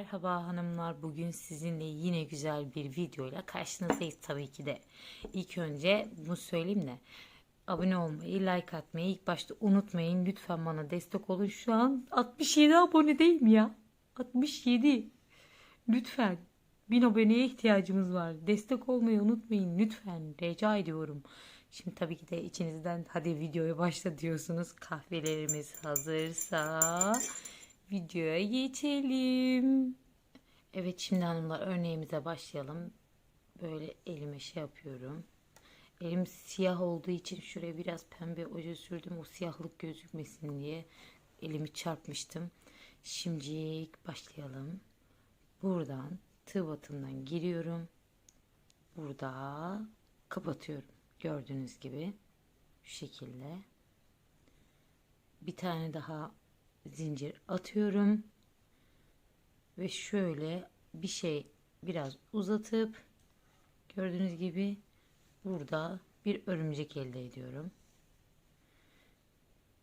Merhaba hanımlar. Bugün sizinle yine güzel bir videoyla karşınızdayız tabii ki de. İlk önce bunu söyleyeyim de abone olmayı, like atmayı ilk başta unutmayın. Lütfen bana destek olun. Şu an 67 abonedeyim ya. 67. Lütfen. Bin aboneye ihtiyacımız var. Destek olmayı unutmayın. Lütfen. Rica ediyorum. Şimdi tabii ki de içinizden hadi videoya başla diyorsunuz. Kahvelerimiz hazırsa videoya geçelim. Evet şimdi hanımlar örneğimize başlayalım. Böyle elime şey yapıyorum. Elim siyah olduğu için şuraya biraz pembe oje sürdüm. O siyahlık gözükmesin diye elimi çarpmıştım. Şimdi başlayalım. Buradan tığ batımdan giriyorum. Burada kapatıyorum. Gördüğünüz gibi şu şekilde. Bir tane daha zincir atıyorum. Ve şöyle bir şey biraz uzatıp gördüğünüz gibi burada bir örümcek elde ediyorum.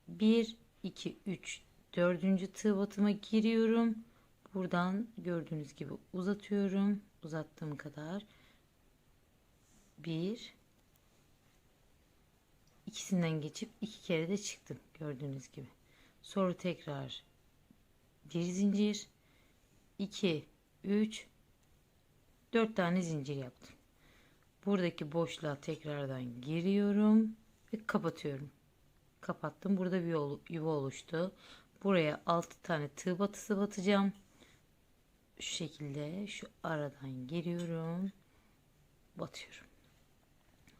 1 2 3 dördüncü tığ batıma giriyorum. Buradan gördüğünüz gibi uzatıyorum. Uzattığım kadar. 1 ikisinden geçip iki kere de çıktım gördüğünüz gibi. Sonra tekrar bir zincir 2 3 4 tane zincir yaptım. Buradaki boşluğa tekrardan giriyorum ve kapatıyorum. Kapattım. Burada bir yuva oluştu. Buraya 6 tane tığ batısı batacağım. Şu şekilde şu aradan giriyorum. Batıyorum.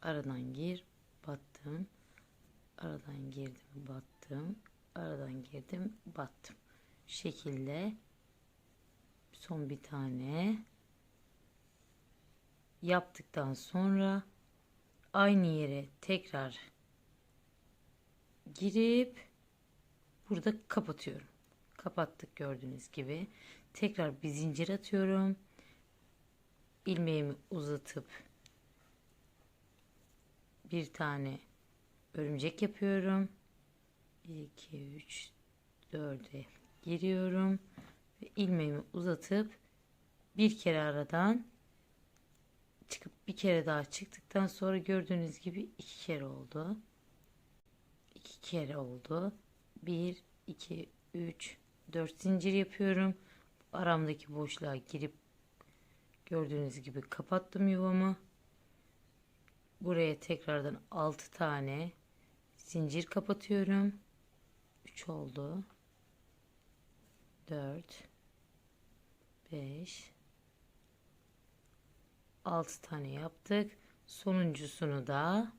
Aradan gir, battım. Aradan girdim, battım aradan girdim battım. Şekilde. Son bir tane. Yaptıktan sonra aynı yere tekrar girip burada kapatıyorum. Kapattık gördüğünüz gibi. Tekrar bir zincir atıyorum. İlmeğimi uzatıp bir tane örümcek yapıyorum 1 2 3 4'e giriyorum ve ilmeğimi uzatıp bir kere aradan çıkıp bir kere daha çıktıktan sonra gördüğünüz gibi iki kere oldu. iki kere oldu. 1 2 3 4 zincir yapıyorum. Aramdaki boşluğa girip gördüğünüz gibi kapattım yuvamı. Buraya tekrardan 6 tane zincir kapatıyorum. 3 oldu. 4 5 6 tane yaptık. Sonuncusunu da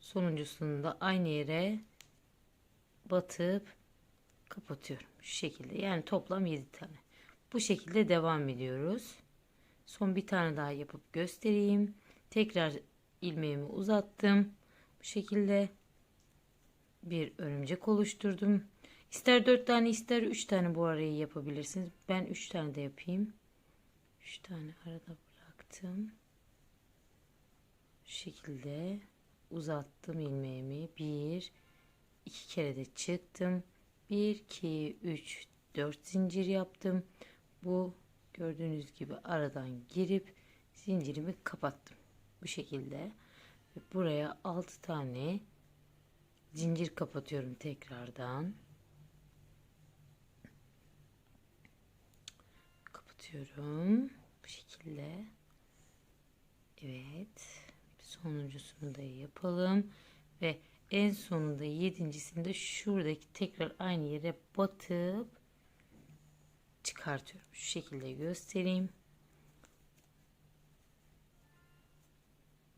sonuncusunu da aynı yere batıp kapatıyorum. Şu şekilde. Yani toplam 7 tane. Bu şekilde devam ediyoruz. Son bir tane daha yapıp göstereyim. Tekrar ilmeğimi uzattım. Bu şekilde bir örümcek oluşturdum. İster 4 tane ister 3 tane bu arayı yapabilirsiniz. Ben 3 tane de yapayım. 3 tane arada bıraktım. Şu şekilde uzattım ilmeğimi. 1 2 kere de çıktım. 1 2 3 4 zincir yaptım. Bu gördüğünüz gibi aradan girip zincirimi kapattım. Bu şekilde. Ve buraya 6 tane zincir kapatıyorum tekrardan. Kapatıyorum. Bu şekilde. Evet. Sonuncusunu da yapalım. Ve en sonunda yedincisinde şuradaki tekrar aynı yere batıp çıkartıyorum. Şu şekilde göstereyim.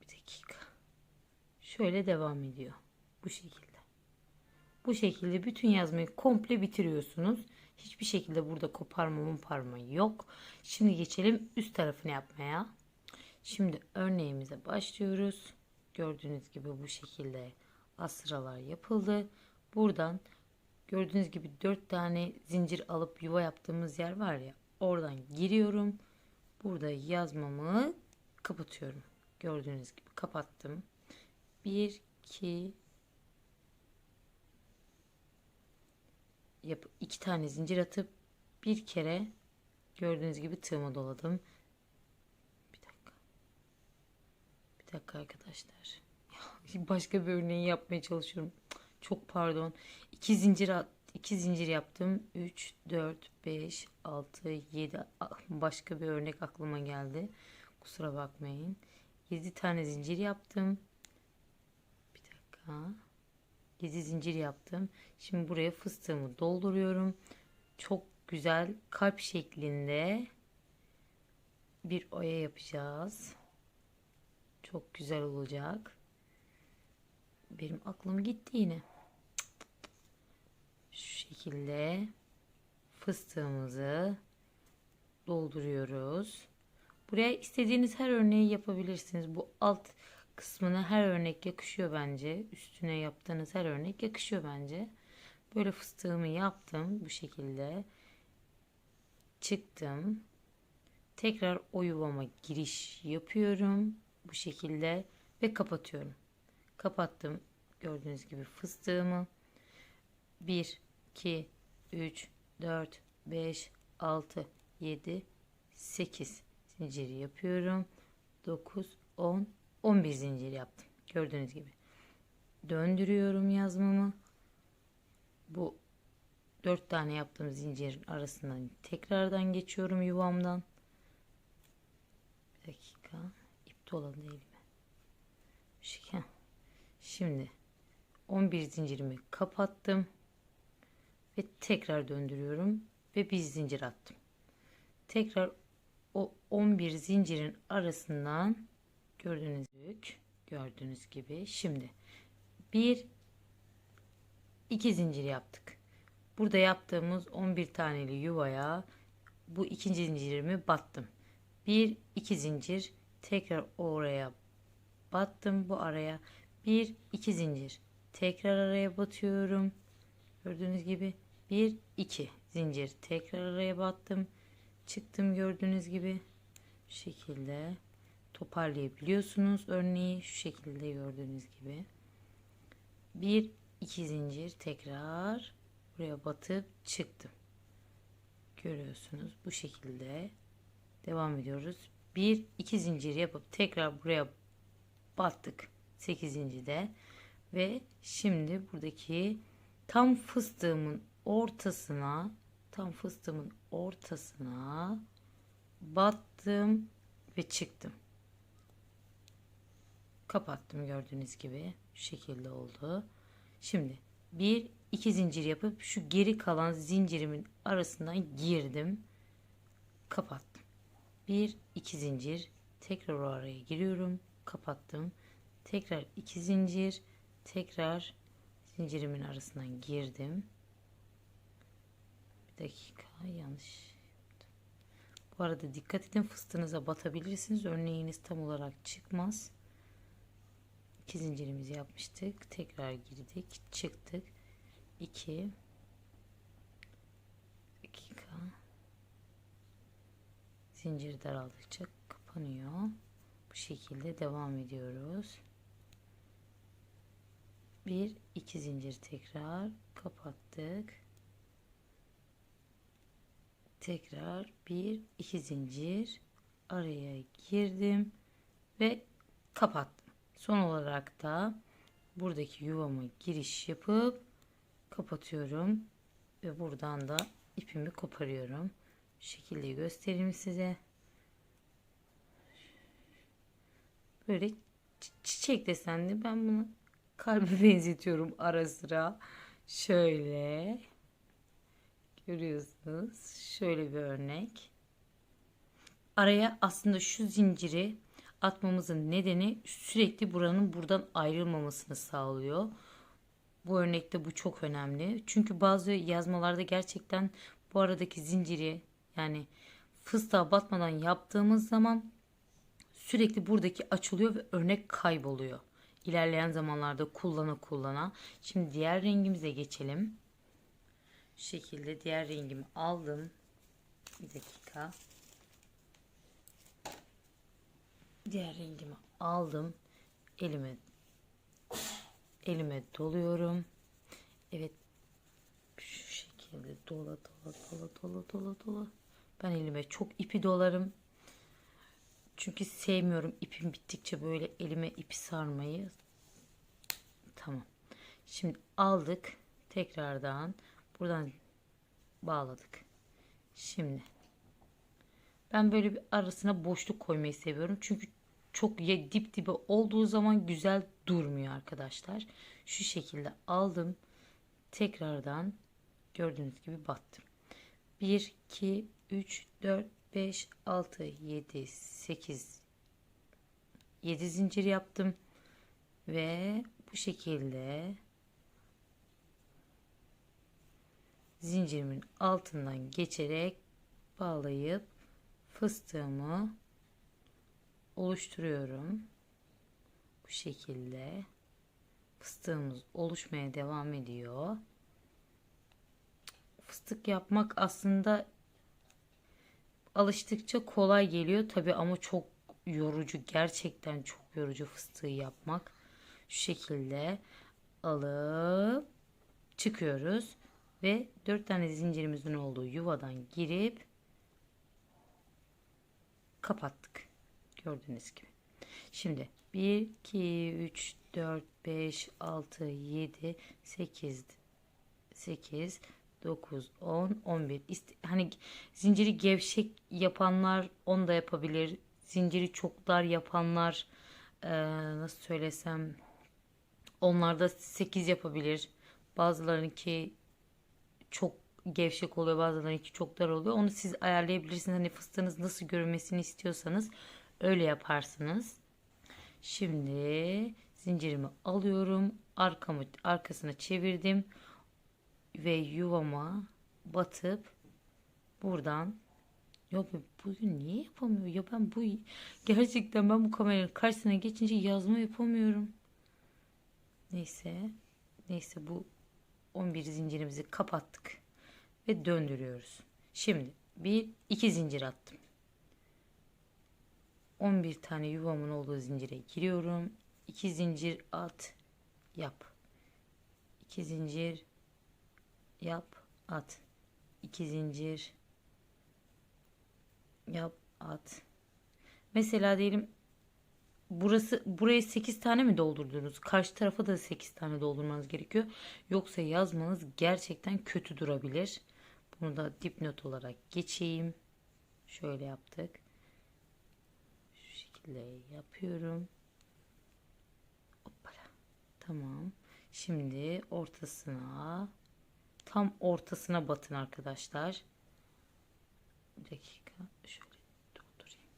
Bir dakika. Şöyle devam ediyor. Bu şekilde. Bu şekilde bütün yazmayı komple bitiriyorsunuz. Hiçbir şekilde burada koparma parma yok. Şimdi geçelim üst tarafını yapmaya. Şimdi örneğimize başlıyoruz. Gördüğünüz gibi bu şekilde asralar yapıldı. Buradan gördüğünüz gibi 4 tane zincir alıp yuva yaptığımız yer var ya. Oradan giriyorum. Burada yazmamı kapatıyorum. Gördüğünüz gibi kapattım. 1 2 yap iki tane zincir atıp bir kere Gördüğünüz gibi tığımı doladım. Bir dakika. Bir dakika arkadaşlar. Ya, Başka bir örneği yapmaya çalışıyorum. Çok pardon. İki zincir at, iki zincir yaptım. 3 4 5 6 7 başka bir örnek aklıma geldi. Kusura bakmayın. 7 tane zincir yaptım. Bir dakika. 7 zincir yaptım. Şimdi buraya fıstığımı dolduruyorum. Çok güzel kalp şeklinde bir oya yapacağız. Çok güzel olacak. Benim aklım gitti yine. Şu şekilde fıstığımızı dolduruyoruz. Buraya istediğiniz her örneği yapabilirsiniz. Bu alt kısmına her örnek yakışıyor bence. Üstüne yaptığınız her örnek yakışıyor bence. Böyle fıstığımı yaptım bu şekilde. Çıktım. Tekrar o yuvama giriş yapıyorum bu şekilde ve kapatıyorum. Kapattım gördüğünüz gibi fıstığımı. 1 2 3 4 5 6 7 8 zinciri yapıyorum. 9 10 11 zincir yaptım. Gördüğünüz gibi. Döndürüyorum yazmamı. Bu 4 tane yaptığım zincirin arasından tekrardan geçiyorum yuvamdan. Bir dakika. İp doladı elime. Şike. Şimdi 11 zincirimi kapattım ve tekrar döndürüyorum ve bir zincir attım. Tekrar o 11 zincirin arasından gördüğünüz gibi gördüğünüz gibi şimdi bir iki zincir yaptık. Burada yaptığımız 11 taneli yuvaya bu ikinci zincirimi battım. Bir iki zincir tekrar oraya battım bu araya bir iki zincir tekrar araya batıyorum. Gördüğünüz gibi bir iki zincir tekrar araya battım. Çıktım gördüğünüz gibi şekilde toparlayabiliyorsunuz. Örneği şu şekilde gördüğünüz gibi. Bir iki zincir tekrar buraya batıp çıktım görüyorsunuz. Bu şekilde devam ediyoruz. Bir iki zincir yapıp tekrar buraya battık. 8. de. Ve şimdi buradaki tam fıstığımın ortasına tam fıstığımın ortasına battım ve çıktım kapattım gördüğünüz gibi. Şu şekilde oldu. Şimdi bir iki zincir yapıp şu geri kalan zincirimin arasından girdim. Kapattım. Bir iki zincir. Tekrar o araya giriyorum. Kapattım. Tekrar iki zincir. Tekrar zincirimin arasından girdim. Bir dakika yanlış bu arada dikkat edin fıstığınıza batabilirsiniz. Örneğiniz tam olarak çıkmaz iki zincirimizi yapmıştık. Tekrar girdik. Çıktık. 2 dakika. Zincir daraldıkça kapanıyor. Bu şekilde devam ediyoruz. Bir iki zincir tekrar kapattık. Tekrar bir iki zincir araya girdim ve kapattım son olarak da buradaki yuvama giriş yapıp kapatıyorum ve buradan da ipimi koparıyorum. Şu şekilde göstereyim size. Böyle çi- çiçek desenli. Ben bunu kalbe benzetiyorum ara sıra. Şöyle. Görüyorsunuz. Şöyle bir örnek. Araya aslında şu zinciri atmamızın nedeni sürekli buranın buradan ayrılmamasını sağlıyor. Bu örnekte bu çok önemli. Çünkü bazı yazmalarda gerçekten bu aradaki zinciri yani fıstığa batmadan yaptığımız zaman sürekli buradaki açılıyor ve örnek kayboluyor. İlerleyen zamanlarda kullana kullana. Şimdi diğer rengimize geçelim. Şu şekilde diğer rengimi aldım. Bir dakika. Diğer rengimi aldım. Elime elime doluyorum. Evet şu şekilde dola dola dola dola dola dola Ben elime çok ipi dolarım. Çünkü sevmiyorum ipim bittikçe böyle elime ipi sarmayı. Tamam. Şimdi aldık. Tekrardan buradan bağladık. Şimdi ben böyle bir arasına boşluk koymayı seviyorum. Çünkü çok ya dip dibe olduğu zaman güzel durmuyor arkadaşlar. Şu şekilde aldım. Tekrardan gördüğünüz gibi battım. 1, 2, 3, 4, 5, 6, 7, 8, 7 zincir yaptım. Ve bu şekilde zincirimin altından geçerek bağlayıp fıstığımı oluşturuyorum. Bu şekilde fıstığımız oluşmaya devam ediyor. Fıstık yapmak aslında alıştıkça kolay geliyor tabi ama çok yorucu gerçekten çok yorucu fıstığı yapmak. Şu şekilde alıp çıkıyoruz ve dört tane zincirimizin olduğu yuvadan girip kapattık. Gördüğünüz gibi. Şimdi 1, 2, 3, 4, 5, 6, 7, 8, 8, 9, 10, 11. İst- hani zinciri gevşek yapanlar onu da yapabilir. Zinciri çok dar yapanlar eee, nasıl söylesem onlar da 8 yapabilir. Bazılarınki çok gevşek oluyor bazılarınki çok dar oluyor. Onu siz ayarlayabilirsiniz. Hani fıstığınız nasıl görünmesini istiyorsanız öyle yaparsınız. Şimdi zincirimi alıyorum. Arkamı arkasına çevirdim ve yuvama batıp buradan ya bugün niye yapamıyor ya ben bu gerçekten ben bu kameranın karşısına geçince yazma yapamıyorum. Neyse neyse bu 11 zincirimizi kapattık ve döndürüyoruz. Şimdi bir iki zincir attım. 11 tane yuvamın olduğu zincire giriyorum. 2 zincir at yap. 2 zincir yap at. 2 zincir yap at. Mesela diyelim burası buraya 8 tane mi doldurdunuz? Karşı tarafa da 8 tane doldurmanız gerekiyor. Yoksa yazmanız gerçekten kötü durabilir. Bunu da dipnot olarak geçeyim. Şöyle yaptık. Şu şekilde yapıyorum. Hoppala. Tamam. Şimdi ortasına tam ortasına batın arkadaşlar. Bir dakika. Şöyle doldurayım.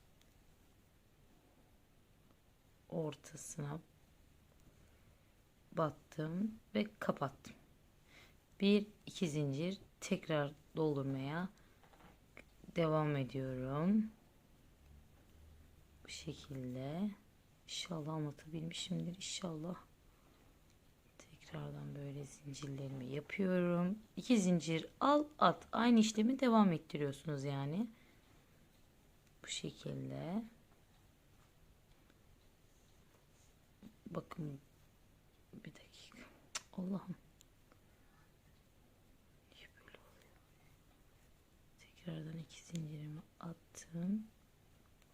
Ortasına battım ve kapattım. Bir iki zincir tekrar doldurmaya devam ediyorum. Bu şekilde. İnşallah anlatabilmişimdir. İnşallah. Tekrardan böyle zincirlerimi yapıyorum. İki zincir al at. Aynı işlemi devam ettiriyorsunuz yani. Bu şekilde. Bakın bir dakika. Allah'ım. Niye böyle oluyor? Tekrardan iki zincirimi attım.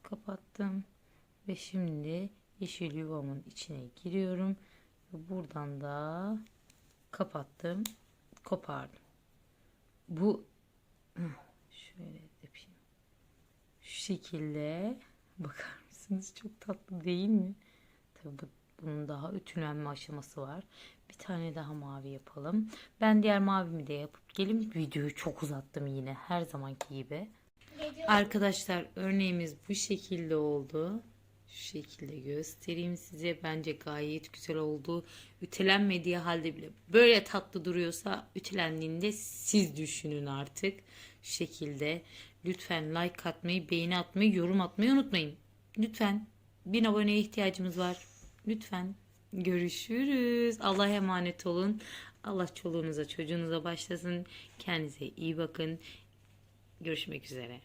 Kapattım. Ve şimdi yeşil yuvamın içine giriyorum. Ve buradan da kapattım. Kopardım. Bu şöyle yapayım. Şu şekilde bakar mısınız? Çok tatlı değil mi? Tabii bu- bunun daha ütülenme aşaması var. Bir tane daha mavi yapalım. Ben diğer mavimi de yapıp gelin. Videoyu çok uzattım yine her zamanki gibi. Arkadaşlar örneğimiz bu şekilde oldu. Şu şekilde göstereyim size. Bence gayet güzel oldu. Ütülenmediği halde bile böyle tatlı duruyorsa ütülendiğinde siz düşünün artık. Şu şekilde lütfen like atmayı, beğeni atmayı, yorum atmayı unutmayın. Lütfen. Bin aboneye ihtiyacımız var. Lütfen. Görüşürüz. Allah'a emanet olun. Allah çoluğunuza çocuğunuza başlasın. Kendinize iyi bakın. Görüşmek üzere.